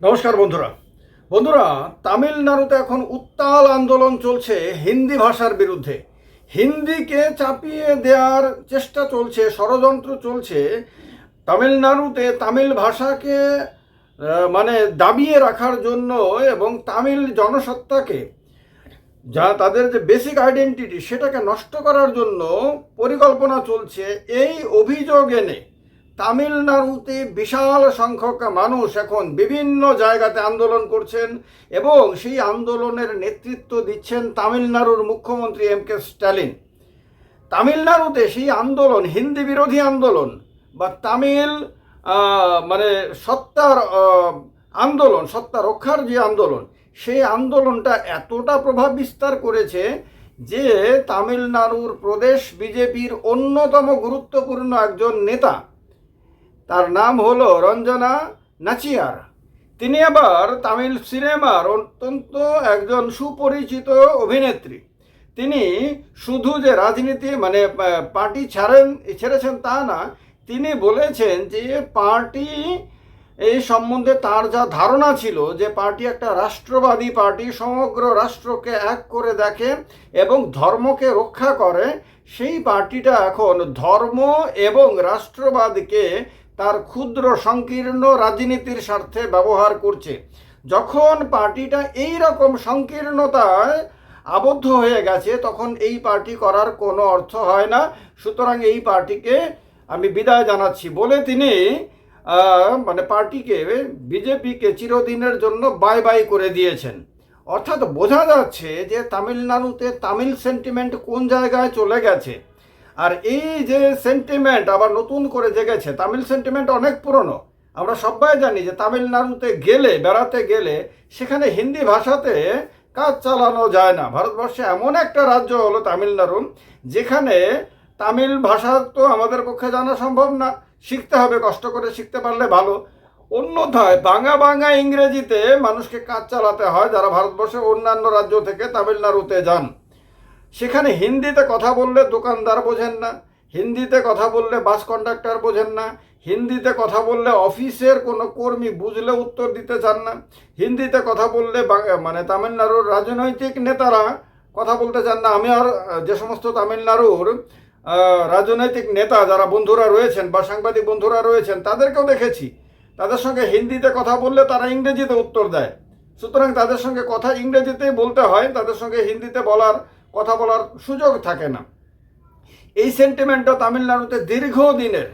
নমস্কার বন্ধুরা। বন্ধুরা, তামিলনাড়ুতে এখন উত্তাল আন্দোলন চলছে হিন্দি ভাষার বিরুদ্ধে। হিন্দিকে চাপিয়ে দেওয়ার চেষ্টা চলছে, ষড়যন্ত্র চলছে। তামিলনাড়ুতে তামিল ভাষাকে মানে দাবিয়ে রাখার জন্য এবং তামিল জনসত্তাকে, যা তাদের যে বেসিক আইডেন্টিটি সেটাকে নষ্ট করার জন্য পরিকল্পনা চলছে। এই অভিযোগ এনে তামিলনাড়ুতে বিশাল সংখ্যক মানুষ এখন বিভিন্ন জায়গাতে আন্দোলন করছেন এবং সেই আন্দোলনের নেতৃত্ব দিচ্ছেন তামিলনাড়ুর মুখ্যমন্ত্রী এম কে স্ট্যালিন। তামিলনাড়ুতে সেই আন্দোলন, হিন্দি বিরোধী আন্দোলন বা তামিল মানে সত্তার আন্দোলন, সত্তা রক্ষার যে আন্দোলন, সেই আন্দোলনটা এতটা প্রভাব বিস্তার করেছে যে তামিলনাড়ুর প্রদেশ বিজেপির অন্যতম গুরুত্বপূর্ণ একজন নেতা তার নাম হলো রঞ্জনা নাচিয়ার। তিনি আবার তামিল সিনেমার অত্যন্ত একজন সুপরিচিত অভিনেত্রী। তিনি শুধু যে রাজনীতি মানে পার্টি ছাড়েন, ছেড়েছেন তা না, তিনি বলেছেন যে পার্টি এই সম্বন্ধে তার যা ধারণা ছিল যে পার্টি একটা রাষ্ট্রবাদী পার্টি, সমগ্র রাষ্ট্রকে এক করে দেখে এবং ধর্মকে রক্ষা করে, সেই পার্টিটা এখন ধর্ম এবং রাষ্ট্রবাদকে তার ক্ষুদ্র সংকীর্ণ রাজনীতির স্বার্থে ব্যবহার করছে। যখন পার্টিটা এই রকম সংকীর্ণতায় আবদ্ধ হয়ে গেছে, তখন এই পার্টি করার কোনো অর্থ হয় না। সুতরাং এই পার্টিকে আমি বিদায় জানাচ্ছি। বলে তিনি মানে পার্টিকে, বিজেপিকে চিরদিনের জন্য বাই বাই করে দিয়েছেন। অর্থাৎ বোঝা যাচ্ছে যে তামিলনাড়ুতে তামিল সেন্টিমেন্ট কোন জায়গায় চলে গেছে। আর এই যে সেন্টিমেন্ট আবার নতুন করে জেগেছে, তামিল সেন্টিমেন্ট অনেক পুরনো। আমরা সবাই জানি যে তামিলনাড়ুতে গেলে, বেড়াতে গেলে, সেখানে হিন্দি ভাষাতে কাজ চালানো যায় না। ভারতবর্ষে এমন একটা রাজ্য হলো তামিলনাড়ু, যেখানে তামিল ভাষা তো আমাদের পক্ষে জানা সম্ভব না। শিখতে হবে, কষ্ট করে শিখতে পারলে ভালো। অন্যথায় বাঙা বাঙা ইংরেজিতে মানুষকে কাজ চালাতে হয় যারা ভারতবর্ষের অন্যান্য রাজ্য থেকে তামিলনাড়ুতে যান। সেখানে হিন্দিতে কথা বললে দোকানদার বোঝেন না, হিন্দিতে কথা বললে বাস কন্ডাক্টর বোঝেন না, হিন্দিতে কথা বললে অফিসের কোনো কর্মী বুঝলে উত্তর দিতে চান না, হিন্দিতে কথা বললে মানে তামিলনাড়ুর রাজনৈতিক নেতারা কথা বলতে চান না। আমি আর যে সমস্ত তামিলনাড়ুর রাজনৈতিক নেতা যারা বন্ধুরা রয়েছেন বা সাংবাদিক বন্ধুরা রয়েছেন, তাদেরকেও দেখেছি। তাদের সঙ্গে হিন্দিতে কথা বললে তারা ইংরেজিতে উত্তর দেয়। সুতরাং তাদের সঙ্গে কথা ইংরেজিতেই বলতে হয়, তাদের সঙ্গে হিন্দিতে বলার কথা বলার সুযোগ থাকে না। এই সেন্টিমেন্টটা তামিলনাড়ুতে দীর্ঘদিনের,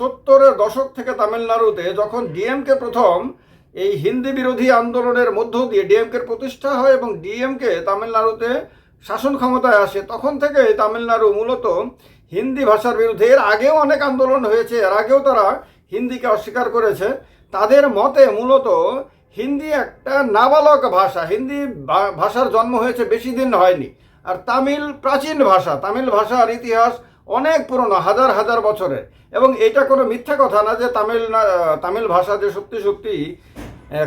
সত্তরের দশক থেকে তামিলনাড়ুতে যখন ডিএমকে প্রথম এই হিন্দি বিরোধী আন্দোলনের মধ্য দিয়ে ডিএমকের প্রতিষ্ঠা হয় এবং ডিএমকে তামিলনাড়ুতে শাসন ক্ষমতায় আসে, তখন থেকে তামিলনাড়ু মূলত হিন্দি ভাষার বিরুদ্ধে, এর আগেও অনেক আন্দোলন হয়েছে, এর আগেও তারা হিন্দিকে অস্বীকার করেছে। তাদের মতে মূলত হিন্দি একটা নাবালক ভাষা, হিন্দি ভাষার জন্ম হয়েছে বেশি দিন হয়নি। আর তামিল প্রাচীন ভাষা, তামিল ভাষার ইতিহাস অনেক পুরনো, হাজার হাজার বছরের। এবং এটা কোনো মিথ্যা কথা না যে তামিল তামিল ভাষা যে সত্যি সত্যি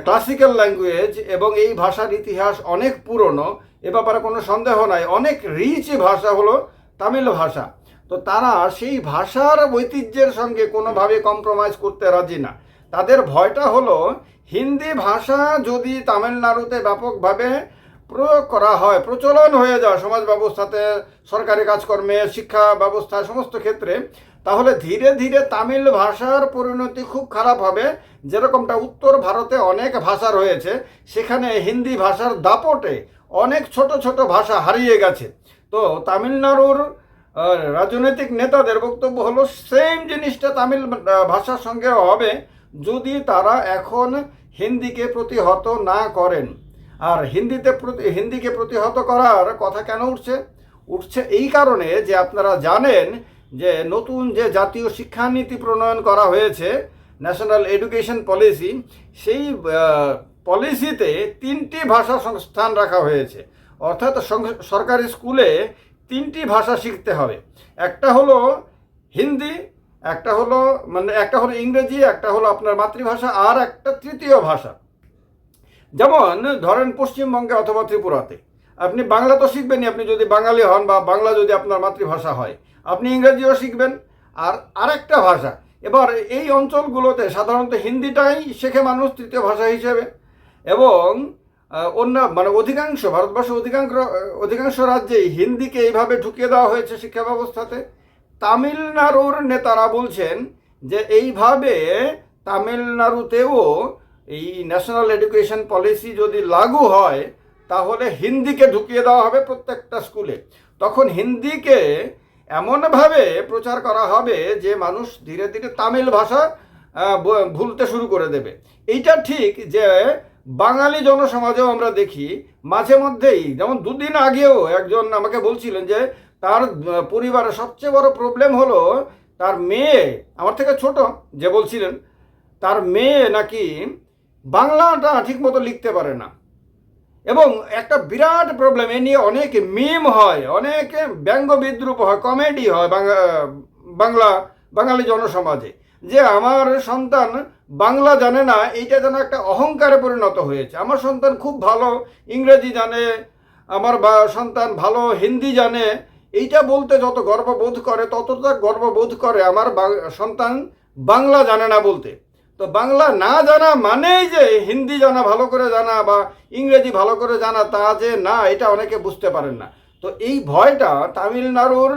ক্লাসিক্যাল ল্যাঙ্গুয়েজ এবং এই ভাষার ইতিহাস অনেক পুরনো, এ ব্যাপারে কোনো সন্দেহ নাই। অনেক রিচ ভাষা হলো তামিল ভাষা। তো তারা সেই ভাষার ঐতিহ্যের সঙ্গে কোনোভাবে কম্প্রোমাইজ করতে রাজি না। তাদের ভয়টা হলো, হিন্দি ভাষা যদি তামিলনাড়ুতে ব্যাপকভাবে প্রয়োগ করা হয়, প্রচলন হয়ে যায় সমাজ ব্যবস্থাতে, সরকারি কাজকর্মে, শিক্ষা ব্যবস্থায় সমস্ত ক্ষেত্রে, তাহলে ধীরে ধীরে তামিল ভাষার পরিণতি খুব খারাপ হবে। যেরকমটা উত্তর ভারতে অনেক ভাষা রয়েছে, সেখানে হিন্দি ভাষার দাপটে অনেক ছোট ছোট ভাষা হারিয়ে গেছে। তো তামিলনাড়ুর রাজনৈতিক নেতাদের বক্তব্য হলো সেম জিনিসটা তামিল ভাষার সঙ্গে হবে। যদি তারা এখন হিন্দিকে প্রতিহত না করেন আর হিন্দিতে প্রতি হিন্দিকে প্রতিহত করার কথা কেন উঠছে? উঠছে এই কারণে যে আপনারা জানেন যে নতুন যে জাতীয় শিক্ষানীতি প্রণয়ন করা হয়েছে ন্যাশনাল এডুকেশন পলিসি সেই পলিসিতে তিনটি ভাষা সংস্থান রাখা হয়েছে। অর্থাৎ সরকারি স্কুলে তিনটি ভাষা শিখতে হবে। একটা হলো হিন্দি, একটা হলো মানে একটা হলো ইংরেজি, একটা হলো আপনার মাতৃভাষা, আর একটা তৃতীয় ভাষা। যেমন, ধরেন পশ্চিমবঙ্গে অথবা ত্রিপুরাতে। আপনি বাংলা তো শিখবেনই, আপনি যদি বাঙালি হন বা বাংলা যদি আপনার মাতৃভাষা হয়, আপনি ইংরেজিও শিখবেন। আর আরেকটা ভাষা, এবার এই অঞ্চলগুলোতে সাধারণত হিন্দিটাই শেখে মানুষ, তৃতীয় ভাষা হিসেবে। এবং অন্য মানে অধিকাংশ, ভারতবর্ষের অধিকাংশ অধিকাংশ রাজ্যেই হিন্দিকে এইভাবে ঢুকিয়ে দেওয়া হয়েছে শিক্ষা ব্যবস্থাতে। তামিলনাড়ুর নেতারা বলছেন যে, এইভাবে তামিলনাড়ুতেও এই ন্যাশনাল এডুকেশন পলিসি যদি লাগু হয়, তাহলে হিন্দিকে ঢুকিয়ে দেওয়া হবে প্রত্যেকটা স্কুলে। তখন হিন্দিকে এমনভাবে প্রচার করা হবে যে মানুষ ধীরে ধীরে তামিল ভাষা ভুলতে শুরু করে দেবে। এইটা ঠিক যে বাঙালি জনসমাজেও আমরা দেখি, মাঝে মধ্যেই, যেমন দুদিন আগেও একজন আমাকে বলছিলেন যে তার পরিবারের সবচেয়ে বড় প্রবলেম হলো তার মেয়ে, আমার থেকে ছোট, যে বলছিলেন, তার মেয়ে নাকি বাংলাটা ঠিকমতো লিখতে পারে না। এবং একটা বিরাট প্রবলেম এ নিয়ে অনেক মিম হয়, অনেক ব্যঙ্গ বিদ্রুপ হয় কমেডি হয় বাংলা বাঙালি জনসমাজে। যে আমার সন্তান বাংলা জানে না, এইটা যেন একটা অহংকারে পরিণত হয়েছে। আমার সন্তান খুব ভালো ইংরেজি জানে, আমার সন্তান ভালো হিন্দি জানে, এইটা বলতে যত গর্ববোধ করে, ততটা গর্ববোধ করে আমার সন্তান বাংলা জানে না বলতে। তো বাংলা না জানা মানেই যে হিন্দি জানা, ভালো করে জানা বা ইংরেজি ভালো করে জানা তা যে না, এটা অনেকে বুঝতে পারেন না। তো এই ভয়টা তামিলনাড়ুর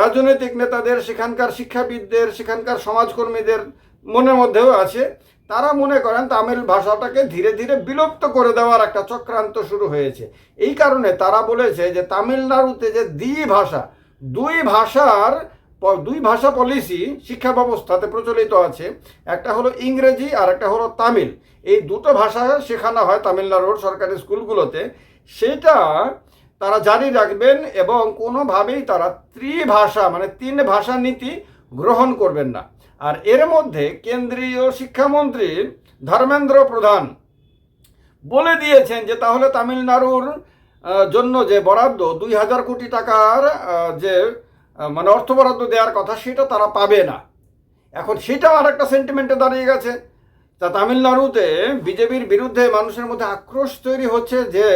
রাজনৈতিক নেতাদের, সেখানকার শিক্ষাবিদদের, সেখানকার সমাজকর্মীদের মনের মধ্যেও আছে। তারা মনে করেন তামিল ভাষাটাকে ধীরে ধীরে বিলুপ্ত করে দেওয়ার একটা চক্রান্ত শুরু হয়েছে। এই কারণে তারা বলেছে যে তামিলনাড়ুতে যে দ্বি ভাষা, দুই ভাষার দুই ভাষা পলিসি শিক্ষা ব্যবস্থাতে প্রচলিত আছে। একটা হলো ইংরেজি আর একটা হলো তামিল। এই দুটো ভাষা শেখানো হয় তামিলনাড়ুর সরকারি স্কুলগুলোতে। সেটা তারা জারি রাখবেন এবং কোনোভাবেই তারা ত্রিভাষা মানে তিন ভাষা নীতি গ্রহণ করবেন না। আর এর মধ্যে কেন্দ্রীয় শিক্ষামন্ত্রী ধর্মেন্দ্র প্রধান বলে দিয়েছেন যে তাহলে তামিলনাড়ুর জন্য যে বরাদ্দ দুই হাজার কোটি টাকার যে মানে অর্থ বরাদ্দ দেওয়ার কথা, সেটা তারা পাবে না। এখন সেটাও আর একটা সেন্টিমেন্টে দাঁড়িয়ে গেছে। তা তামিলনাড়ুতে বিজেপির বিরুদ্ধে মানুষের মধ্যে আক্রোশ তৈরি হচ্ছে যে,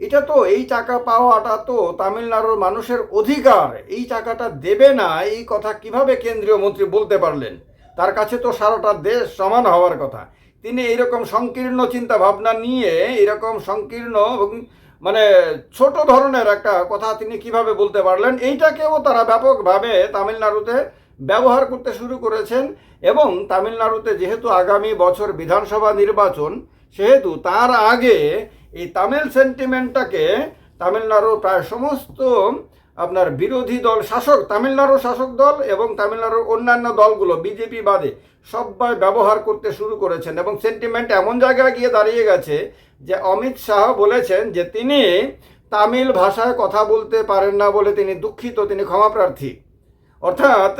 এটা তো এই টাকা পাওয়াটা তো তামিলনাড়ুর মানুষের অধিকার। এই টাকাটা দেবে না, এই কথা কীভাবে কেন্দ্রীয় মন্ত্রী বলতে পারলেন? তার কাছে তো সারাটা দেশ সমান হওয়ার কথা। তিনি এইরকম সংকীর্ণ চিন্তা ভাবনা নিয়ে এরকম সংকীর্ণ মানে ছোট ধরনের একটা কথা তিনি কীভাবে বলতে পারলেন, এইটাকেও তারা ব্যাপকভাবে তামিলনাড়ুতে ব্যবহার করতে শুরু করেছেন এবং তামিলনাড়ুতে যেহেতু আগামী বছর বিধানসভা নির্বাচন, সেহেতু তার আগে এই তামিল সেন্টিমেন্টটাকে তামিলনাড়ুর প্রায় সমস্ত আপনার বিরোধী দল, শাসক, তামিলনাড়ুর শাসক দল এবং তামিলনাড়ুর অন্যান্য দলগুলো, বিজেপি বাদে সবাই ব্যবহার করতে শুরু করেছেন এবং সেন্টিমেন্ট এমন জায়গায় গিয়ে দাঁড়িয়ে গেছে যে অমিত শাহ বলেছেন যে তিনি তামিল ভাষায় কথা বলতে পারেন না বলে তিনি দুঃখিত, তিনি ক্ষমাপ্রার্থী অর্থাৎ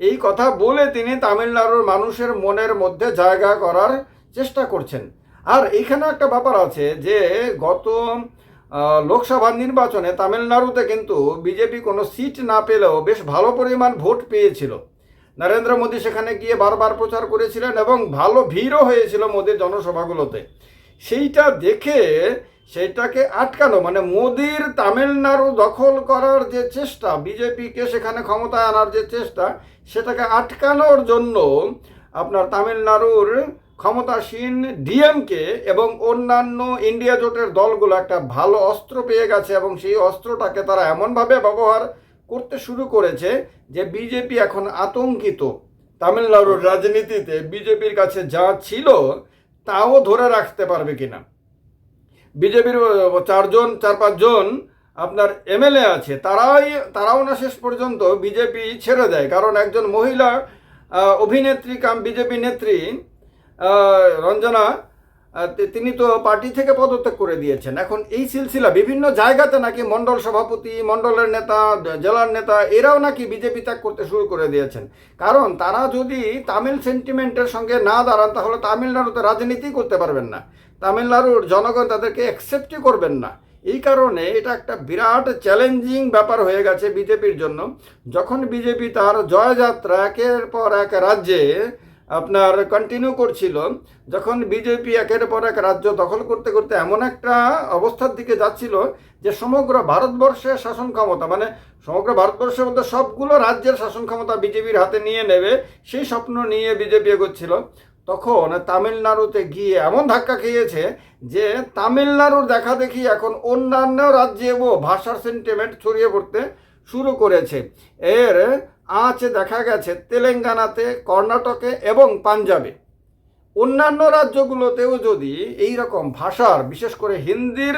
এই কথা বলে তিনি তামিলনাড়ুর মানুষের মনের মধ্যে জায়গা করার চেষ্টা করছেন। আর এইখানে একটা ব্যাপার আছে যে গত লোকসভা নির্বাচনে তামিলনাড়ুতে কিন্তু বিজেপি কোনো সিট না পেলেও বেশ ভালো পরিমাণ ভোট পেয়েছিল। নরেন্দ্র মোদী সেখানে গিয়ে বারবার প্রচার করেছিলেন এবং ভালো ভিড়ও হয়েছিল মোদীর জনসভাগুলোতে। সেইটা দেখে সেটাকে আটকানো মানে মোদির তামিলনাড়ু দখল করার যে চেষ্টা, বিজেপিকে সেখানে ক্ষমতায় আনার যে চেষ্টা, সেটাকে আটকানোর জন্য আপনার তামিলনাড়ুর ক্ষমতাসীন ডিএমকে এবং অন্যান্য ইন্ডিয়া জোটের দলগুলো একটা ভালো অস্ত্র পেয়ে গেছে এবং সেই অস্ত্রটাকে তারা এমনভাবে ব্যবহার করতে শুরু করেছে যে বিজেপি এখন আতঙ্কিত। তামিলনাড়ুর রাজনীতিতে বিজেপির কাছে যা ছিল তাও ধরে রাখতে পারবে কিনা? বিজেপির চারজন, চার পাঁচজন আপনার এমএলএ আছে, তারাই, তারাও না শেষ পর্যন্ত বিজেপি ছেড়ে দেয়। কারণ একজন মহিলা অভিনেত্রী, কাম বিজেপি নেত্রী রঞ্জনা তিনি তো পার্টি থেকে পদত্যাগ করে দিয়েছেন। এখন এই সিলসিলা বিভিন্ন জায়গাতে নাকি মণ্ডল সভাপতি, মণ্ডলের নেতা জেলার নেতা, এরাও নাকি বিজেপি ত্যাগ করতে শুরু করে দিয়েছেন। কারণ তারা যদি তামিল সেন্টিমেন্টের সঙ্গে না দাঁড়ান, তাহলে তামিলনাড়ুতে রাজনীতি করতে পারবেন না। তামিলনাড়ুর জনগণ তাদেরকে অ্যাকসেপ্টই করবেন না। এই কারণে এটা একটা বিরাট চ্যালেঞ্জিং ব্যাপার হয়ে গেছে বিজেপির জন্য। যখন বিজেপি তার জয়যাত্রা একের পর এক রাজ্যে আপনার কন্টিনিউ করছিল, যখন বিজেপি একের পর এক রাজ্য দখল করতে করতে এমন একটা অবস্থার দিকে যাচ্ছিল যে সমগ্র ভারতবর্ষের শাসন ক্ষমতা মানে সমগ্র ভারতবর্ষের মধ্যে সবগুলো রাজ্যের শাসন ক্ষমতা বিজেপির হাতে নিয়ে নেবে, সেই স্বপ্ন নিয়ে বিজেপি এগোচ্ছিল। তখন তামিলনাড়ুতে গিয়ে এমন ধাক্কা খেয়েছে যে তামিলনাড়ুর দেখা দেখি এখন অন্যান্য রাজ্যেও ভাষার সেন্টিমেন্ট ছড়িয়ে পড়তে শুরু করেছে। এর আঁচ দেখা গেছে তেলেঙ্গানাতে, কর্ণাটকে এবং পাঞ্জাবে। অন্যান্য রাজ্যগুলোতেও যদি এই রকম ভাষার, বিশেষ করে হিন্দির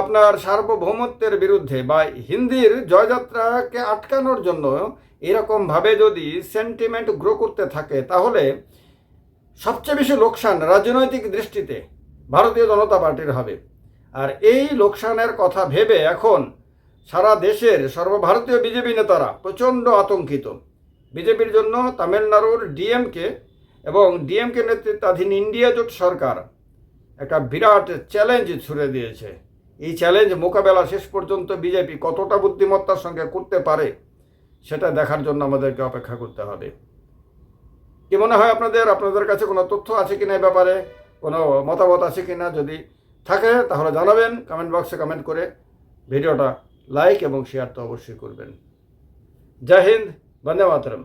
আপনার সার্বভৌমত্বের বিরুদ্ধে বা হিন্দির জয়যাত্রাকে আটকানোর জন্য এরকমভাবে যদি সেন্টিমেন্ট গ্রো করতে থাকে, তাহলে সবচেয়ে বেশি লোকসান রাজনৈতিক দৃষ্টিতে ভারতীয় জনতা পার্টির হবে। আর এই লোকসানের কথা ভেবে এখন সারা দেশের সর্বভারতীয় বিজেপি নেতারা প্রচণ্ড আতঙ্কিত। বিজেপির জন্য তামিলনাড়ুর ডিএমকে এবং ডিএমকে নেতৃত্বাধীন ইন্ডিয়া জোট সরকার একটা বিরাট চ্যালেঞ্জ ছুড়ে দিয়েছে। এই চ্যালেঞ্জ মোকাবেলা শেষ পর্যন্ত বিজেপি কতটা বুদ্ধিমত্তার সঙ্গে করতে পারে, সেটা দেখার জন্য আমাদেরকে অপেক্ষা করতে হবে। কি মনে হয় আপনাদের? আপনাদের কাছে কোনো তথ্য আছে কিনা এই ব্যাপারে? কোনো মতামত আছে কিনা? যদি থাকে, তাহলে জানাবেন। কমেন্ট বক্সে কমেন্ট করে ভিডিওটা লাইক এবং শেয়ার তো অবশ্যই করবেন। জয় হিন্দ বন্দে মাতরম।